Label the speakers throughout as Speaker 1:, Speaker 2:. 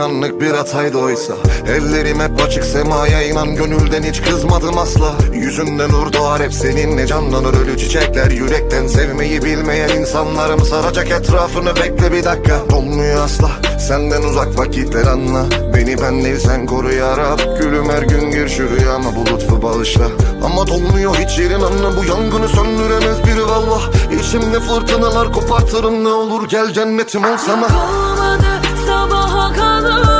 Speaker 1: anlık bir hataydı oysa. Ellerim hep açık semaya inan gönülden hiç kızmadım asla. Yüzünden nur doğar hep seninle canlanır ölü çiçekler. Yürekten sevmeyi bilmeyen insanlarım saracak etrafını. Bekle bir dakika. Olmuyor asla. Senden uzak vakitler anla. Beni ben değil sen koru ya Rab Gülüm her gün gir şu rüyama bu lütfu bağışla. Ama dolmuyor hiç yerin anla. Bu yangını söndüremez biri vallah. İçimde fırtınalar kopartırım ne olur. Gel cennetim olsana
Speaker 2: Olmadı sabaha kadar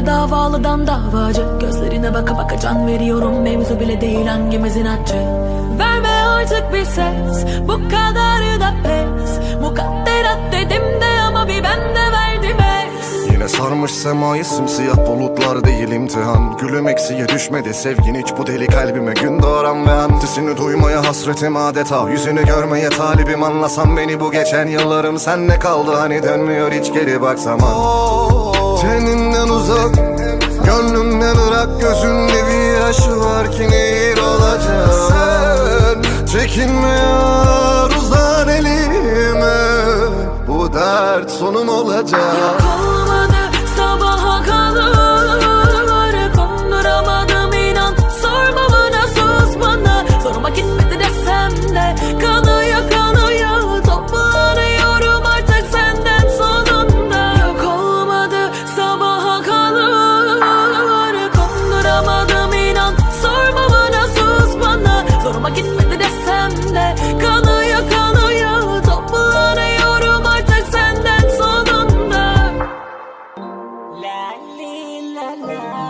Speaker 2: de davalıdan davacı. Gözlerine baka baka can veriyorum. Mevzu bile değil hangimizin acı. Verme artık bir ses. Bu kadarı da pes. Mukadderat dedim de ama bir ben de verdim es.
Speaker 1: Yine sarmış semayı simsiyah bulutlar değil imtihan. Gülüm eksiye düşmedi sevgin hiç bu deli kalbime. Gün doğuran ve antisini duymaya hasretim adeta. Yüzünü görmeye talibim anlasam beni bu geçen yıllarım. Sen ne kaldı? Hani dönmüyor hiç geri baksam. Ah. Teninden uzak gönlümden ırak gözünde bir yaş var ki nehir olacak. Sen çekinmiyor uzan elime Bu dert sonum olacak.
Speaker 2: Olmadı Zoruma gitmedi desem de Kanaya kanaya Toplanıyorum artık senden sonunda.
Speaker 3: La li la La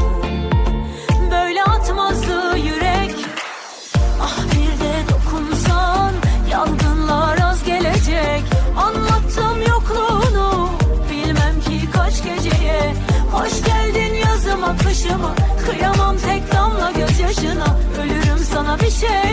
Speaker 3: bir şey